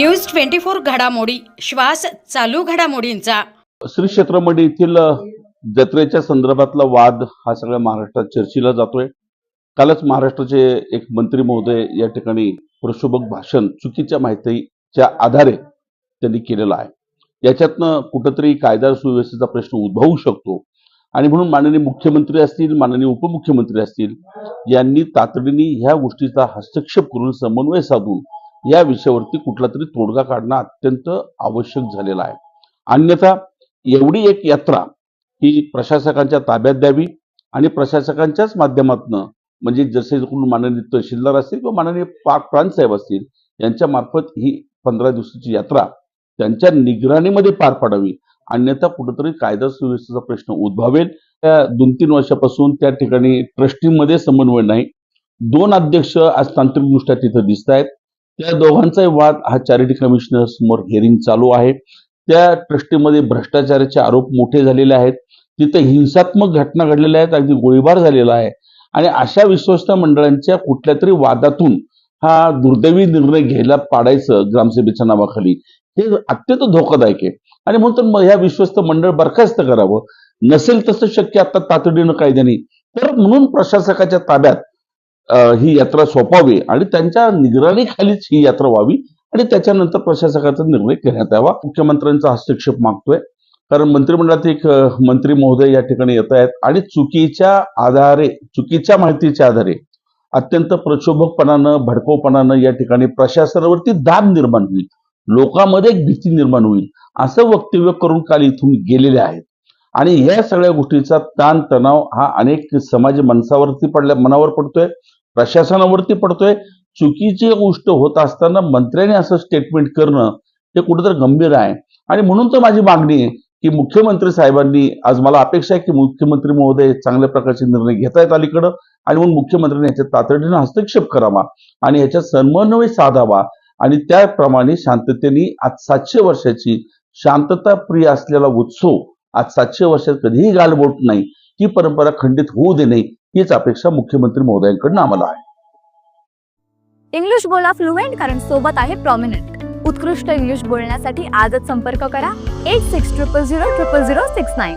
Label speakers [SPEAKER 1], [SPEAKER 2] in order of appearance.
[SPEAKER 1] News twenty four घडामोडी. श्वास चालू घडामोडींचा.
[SPEAKER 2] श्री क्षेत्रमध्ये येथील जत्रेच्या संदर्भातला वाद हा सगळ्या महाराष्ट्रात चर्चेला जातोय. कालच महाराष्ट्राचे एक मंत्री महोदय या ठिकाणी प्रशोभक भाषण चुकीच्या माहितीच्या आधारे त्यांनी केलेलं आहे. याच्यातनं कुठंतरी कायदा सुव्यवस्थेचा प्रश्न उद्भवू शकतो. आणि म्हणून माननीय मुख्यमंत्री असतील माननीय उपमुख्यमंत्री असतील यांनी तातडीने ह्या गोष्टीचा हस्तक्षेप करून समन्वय साधून या विषयावरती कुठला तरी तोडगा काढणं अत्यंत आवश्यक झालेलं आहे. अन्यथा एवढी एक यात्रा ही प्रशासकांच्या ताब्यात द्यावी आणि प्रशासकांच्याच माध्यमातनं म्हणजे जसे कोण माननीय तहसीलदार असतील किंवा माननीय पाक प्रांतसाहेब असतील यांच्या मार्फत ही पंधरा दिवसाची यात्रा त्यांच्या निगराणीमध्ये पार पाडावी. अन्यथा कुठंतरी कायदा सुव्यवस्थेचा प्रश्न उद्भवेल. त्या दोन तीन वर्षापासून त्या ठिकाणी ट्रस्टीमध्ये समन्वय नाही. दोन अध्यक्ष आज तांत्रिकदृष्ट्या तिथं दिसत आहेत त्या दोघांचाही वाद हा चॅरिटी कमिशनर समोर हिअरिंग चालू आहे. त्या ट्रस्टीमध्ये भ्रष्टाचाराचे आरोप मोठे झालेले आहेत. तिथे हिंसात्मक घटना घडलेल्या आहेत. अगदी गोळीबार झालेला आहे. आणि अशा विश्वस्त मंडळांच्या कुठल्या तरी वादातून हा दुर्दैवी निर्णय घ्यायला पाडायचं ग्रामसभेच्या नावाखाली हे अत्यंत धोकादायक आहे. आणि म्हणून तर मग ह्या विश्वस्त मंडळ बरखास्त करावं. नसेल तसं शक्य आता तातडीनं कायद्याने. तर म्हणून प्रशासकाच्या ताब्यात ही यात्रा सोपावी आणि त्यांच्या निगराणीखालीच ही यात्रा व्हावी आणि त्याच्यानंतर प्रशासकाचा निर्णय घेण्यात यावा. मुख्यमंत्र्यांचा हस्तक्षेप मागतोय. कारण मंत्रिमंडळात एक मंत्री महोदय या ठिकाणी येत आहेत आणि चुकीच्या आधारे चुकीच्या माहितीच्या आधारे अत्यंत प्रक्षोभकपणानं भडकवपणानं या ठिकाणी प्रशासनावरती दाब निर्माण होईल. लोकांमध्ये एक भीती निर्माण होईल. असं वक्तव्य करून काल इथून गेलेले आहेत. आणि या सगळ्या गोष्टीचा ताण तणाव हा अनेक समाज मनसावरती पडल्या मनावर पडतोय प्रशासनावरती पडतोय. चुकीची गोष्ट होत असताना मंत्र्याने असं स्टेटमेंट करणं हे कुठेतरी गंभीर आहे. आणि म्हणून तर माझी मागणी आहे की मुख्यमंत्री साहेबांनी आज मला अपेक्षा आहे की मुख्यमंत्री महोदय चांगल्या प्रकारचे निर्णय घेता येत अलीकडं. आणि म्हणून मुख्यमंत्र्यांनी याच्यात तातडीनं हस्तक्षेप करावा आणि याच्यात समन्वय साधावा आणि त्याप्रमाणे शांततेने आज सातशे वर्षाची शांतता प्रिय असलेला उत्सव आज सातशे वर्षात कधीही गालबोट नाही. ही परंपरा खंडित होऊ दे नाही हीच अपेक्षा मुख्यमंत्री महोदयांकडनं आम्हाला आहे.
[SPEAKER 3] इंग्लिश बोला फ्लुएंट कारण सोबत आहे प्रॉमिनंट उत्कृष्ट इंग्लिश बोलण्यासाठी आजच संपर्क करा. Eight six triple zero triple zero six nine